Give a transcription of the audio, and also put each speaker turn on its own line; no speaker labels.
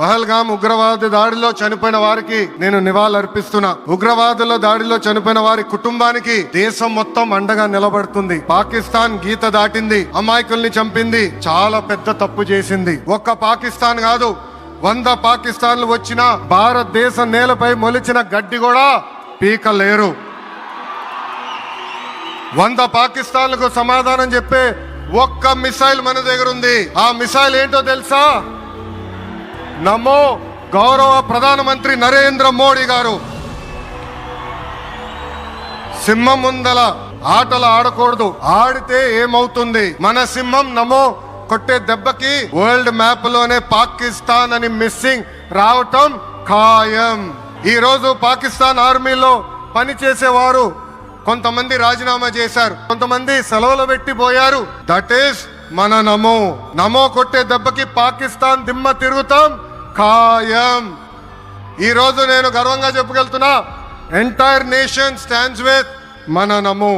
పహల్గాం ఉగ్రవాద దాడిలో చనిపోయిన వారికి నేను నివాళులర్పిస్తున్నా. ఉగ్రవాదుల దాడిలో చనిపోయిన వారి కుటుంబానికి దేశం మొత్తం అండగా నిలబడుతుంది. పాకిస్తాన్ గీత దాటింది. అమాయకుల్ని చంపింది. చాలా పెద్ద తప్పు చేసింది. ఒక్క పాకిస్తాన్ కాదు వంద పాకిస్తాన్లు వచ్చిన భారతదేశ నేలపై మొలిచిన గడ్డి కూడా పీకలేరు వంద పాకిస్తాన్లకు సమాధానం చెప్పే ఒక్క మిసైల్ మన దగ్గర ఉంది. ఆ మిసైల్ ఏంటో తెలుసా? నమో గౌరవ ప్రధానమంత్రి నరేంద్ర మోడీ గారు. సింహం ముందల ఆటలు ఆడకూడదు. ఆడితే ఏమవుతుంది? మన సింహం నమో కొట్టే దెబ్బకి వరల్డ్ మ్యాప్లోనే పాకిస్తాన్ అని మిస్సింగ్ రావటం ఖాయం. ఈ రోజు పాకిస్తాన్ ఆర్మీలో పనిచేసేవారు కొంతమంది రాజీనామా చేశారు. కొంతమంది సెలవులు పెట్టిపోయారు దట్ ఈస్ మన నమో. నమో కొట్టే దెబ్బకి పాకిస్తాన్ దిమ్మ తిరుగుతాం. ఖాయం. ఈరోజు నేను గర్వంగా చెప్పుకెళ్తున్నా ఎంటైర్ నేషన్ స్టాండ్స్ విత్ మననము